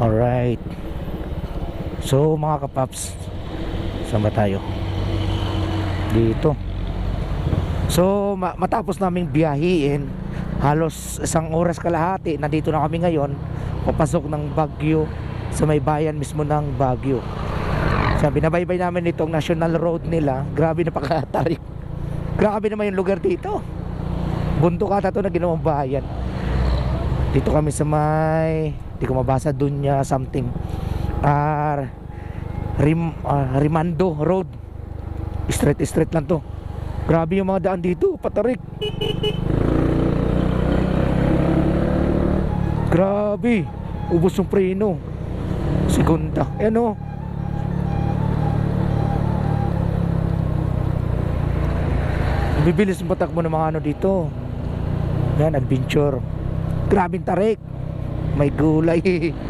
Alright. So mga kapaps, saan ba tayo? Dito. So ma- matapos naming biyahiin, halos isang oras kalahati, nandito na kami ngayon, papasok ng Baguio sa may bayan mismo ng Baguio. Sabi, binabaybay namin itong national road nila. Grabe na pakatarik. Grabe naman yung lugar dito. Bundok ata to na ginawang bayan. Dito kami sa may, di ko mabasa dun niya something. Ah, Rim, ah, Rimando Road. Straight straight lang to. Grabe yung mga daan dito, patarik. Grabe. Ubos yung preno. Segunda. Ayan o. Bibilis yung patakbo ng mga ano dito. Yan, adventure. Grabing tarik. May gulay.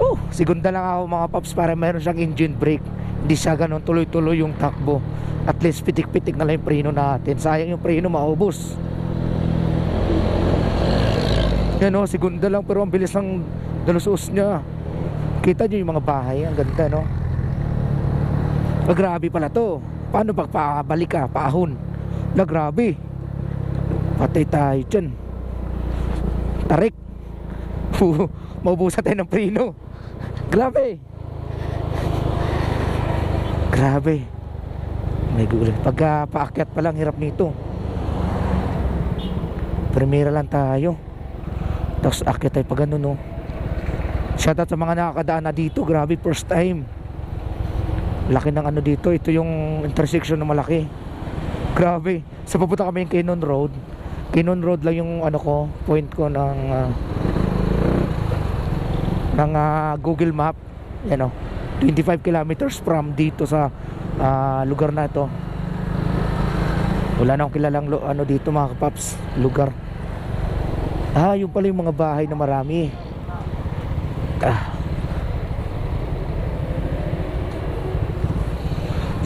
Oh, segunda lang ako mga paps para meron siyang engine brake. Hindi siya ganun tuloy-tuloy yung takbo. At least pitik-pitik na lang yung preno natin. Sayang yung preno maubos. Yan o, segunda lang pero ang bilis ng dalusos niya. Kita niyo yung mga bahay, ang ganda no. Ah, grabe pala to. Paano pag pabalik ka, paahon? Na grabe. Patay tayo dyan. Tarik. Maubusan tayo ng preno. Grabe. Grabe. May gulat. Pagka paakyat pa lang, hirap nito. Primera lang tayo. Tapos akyat tayo pag ganun, no. Shoutout sa mga nakakadaan na dito. Grabe, first time. Laki ng ano dito. Ito yung intersection na malaki. Grabe. Sa papunta kami yung Canon Road. Canon Road lang yung ano ko, point ko ng ah, ng ah, Google Map. Yan o. 25 kilometers from dito sa ah, lugar na ito. Wala na akong kilalang ano dito mga kapaps, lugar. Ah, yung pala yung mga bahay na marami. Ah.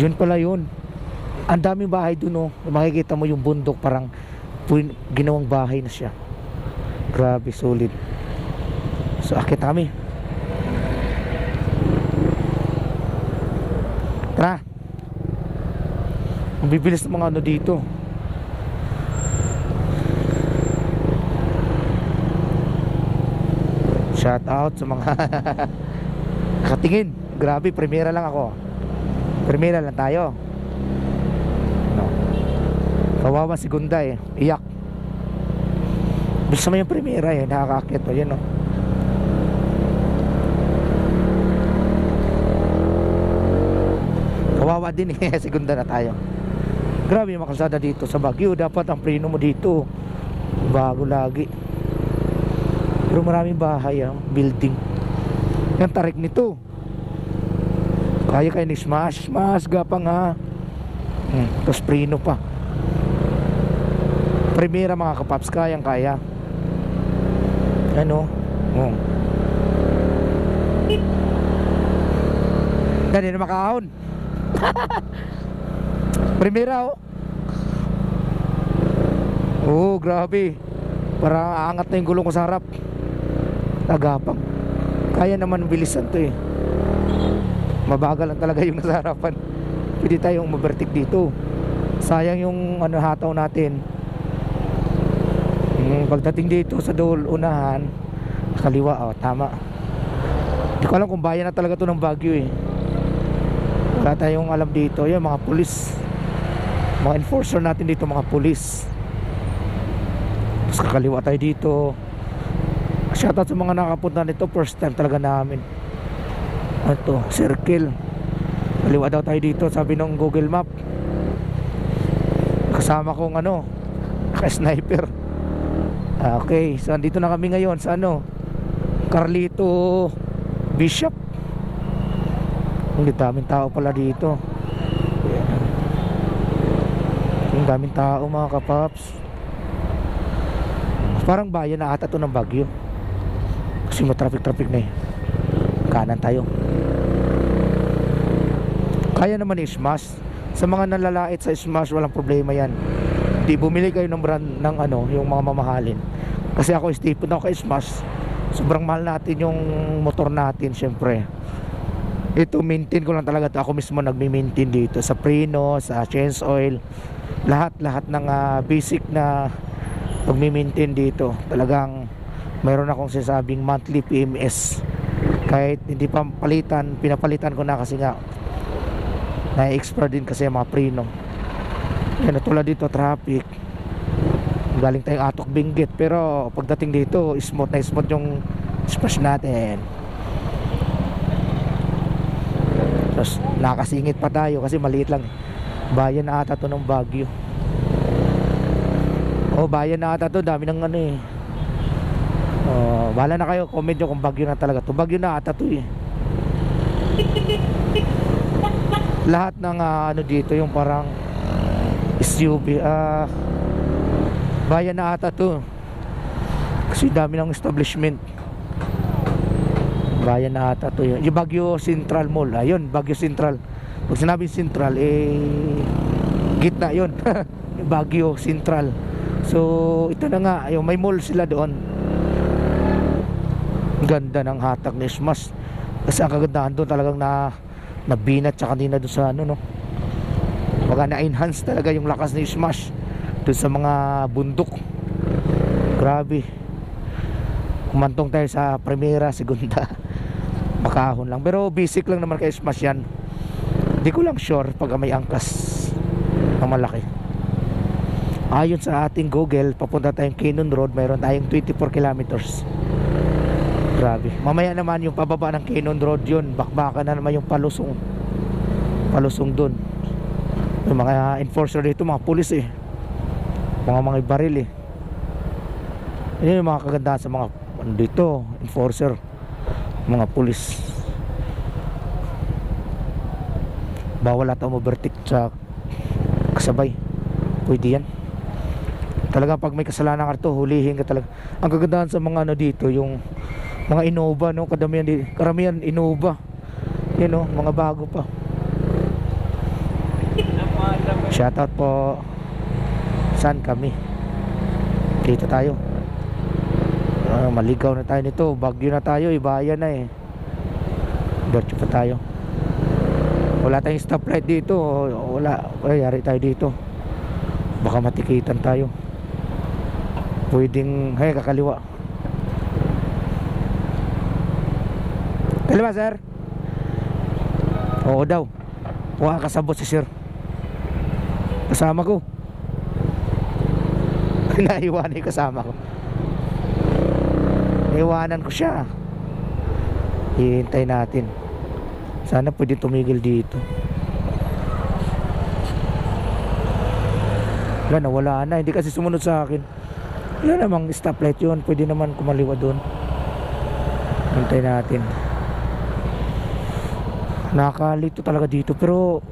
Yun pala yun. Ang daming bahay dun oh. Makikita mo yung bundok parang ginawang bahay na siya. Grabe, solid. So, akit kami. Tara. Ang bibilis ng mga ano dito. Shout out sa mga nakatingin. Grabe, primera lang ako. Primera lang tayo. Kawawa segunda eh. Iyak. Gusto mo yung primera eh. Nakakakit mo. Yan oh. Kawawa din eh. Segunda na tayo. Grabe yung mga kalsada dito sa Baguio. Dapat ang preno mo dito. Bago lagi. Pero maraming bahay ah. Building. Yan tarik nito. Kaya kayo ni smash. Smash gapang ha. Hmm. Tapos preno pa. Primera mga kapaps. Kayang kaya. Ano? Oh. Dali na makahon. Primera oh. Oh, grabe. Para aangat na yung gulong ko sa harap. Agapang. Kaya naman bilisan to eh. Mabagal lang talaga yung nasa harapan. Pwede tayong mabertik dito. Sayang yung ano hataw natin. Pagdating dito sa dool unahan, kaliwa oh, tama. Hindi ko alam kung bayan na talaga to ng Baguio eh. Wala tayong alam dito. Yan mga pulis. Mga enforcer natin dito mga pulis. Tapos kakaliwa tayo dito. Shoutout sa mga nakapunta nito. First time talaga namin. Ano to? Circle. Kaliwa daw tayo dito. Sabi ng Google Map. Kasama kong ano. Naka-sniper. Ah, Okay. So andito na kami ngayon sa ano. Carlito Bishop. Ang daming tao pala dito. Ang daming tao mga kapaps. Parang bayan na ata to ng Bagyo. Kasi matraffic-traffic na eh. Kanan tayo. Kaya naman i-smash. Sa mga nalalait sa smash, walang problema yan. Di bumili kayo ng brand ng ano, yung mga mamahalin. Kasi ako stipon ako kay sobrang mahal natin yung motor natin syempre. Ito maintain ko lang talaga to. Ako mismo nagmi-maintain dito sa preno sa change oil. Lahat lahat ng ah, basic na pagmi-maintain dito. Talagang mayroon akong sinasabing monthly PMS kahit hindi pa palitan pinapalitan ko na kasi nga na-expire din kasi ang mga preno yan tulad dito traffic galing tayong atok binggit pero pagdating dito smooth na smooth yung splash natin. Tapos nakasingit pa tayo kasi maliit lang bayan na ata to ng Baguio. Oh bayan na ata to. Dami ng ano eh. Oh, bahala na kayo. Comment nyo kung Baguio na talaga to. Baguio na ata to eh. Lahat ng ah, ano dito yung parang SUV ah bayan na ata to. Kasi dami ng establishment. Bayan na ata to yun. Yung Baguio Central Mall ayun Baguio Central. Pag sinabing Central eh gitna yun. Baguio Central. So ito na nga yung may mall sila doon. Ganda ng hatak ni Smash kasi ang kagandahan doon talagang na nabinat sa kanina doon sa ano no? Baga na-enhance talaga yung lakas ni Smash doon sa mga bundok. Grabe. Kumantong tayo sa primera, segunda makahon lang. Pero basic lang naman kay Smash yan. Di ko lang sure pag may angkas na malaki. Ayon sa ating Google papunta tayong Cannon Road mayroon tayong 24 kilometers. Grabe. Mamaya naman yung pababa ng Cannon Road yun bakbakan na naman yung palusong palusong dun. Yung mga enforcer dito mga pulis eh mga mga baril eh. Yun yung mga kagandahan sa mga ano dito enforcer mga pulis. Bawal ata umovertake sa kasabay. Pwede yan. Talaga pag may kasalanan ka to hulihin ka talaga. Ang kagandahan sa mga ano dito yung mga Innova no? Kadamihan karamihan Innova. Yun no? Mga bago pa. Shoutout po saan kami. Dito tayo. Ah, maligaw na tayo nito. Bagyo na tayo ibayan na eh. Diretso pa tayo. Wala tayong stoplight dito. Wala wala yari tayo dito. Baka matikitan tayo. Pwedeng hay kakaliwa. Kaliwa sir. Oo daw. Huwag kasabot si sir. Kasama ko naiwan yung kasama ko. Iwanan ko siya. Hihintay natin. Sana pwede tumigil dito. Wala na wala na. Hindi kasi sumunod sa akin. Wala namang stoplight yun. Pwede naman kumaliwa doon hintay natin. Nakakalito talaga dito pero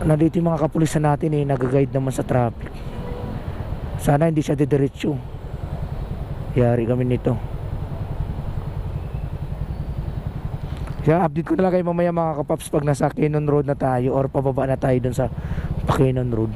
nandito yung mga kapulisan natin eh. Nag-guide naman sa traffic sana hindi siya didiretso. Yari kami nito. Kaya update ko na lang kayo mamaya mga kapaps pag nasa Canon Road na tayo or pababa na tayo dun sa Pakinon Road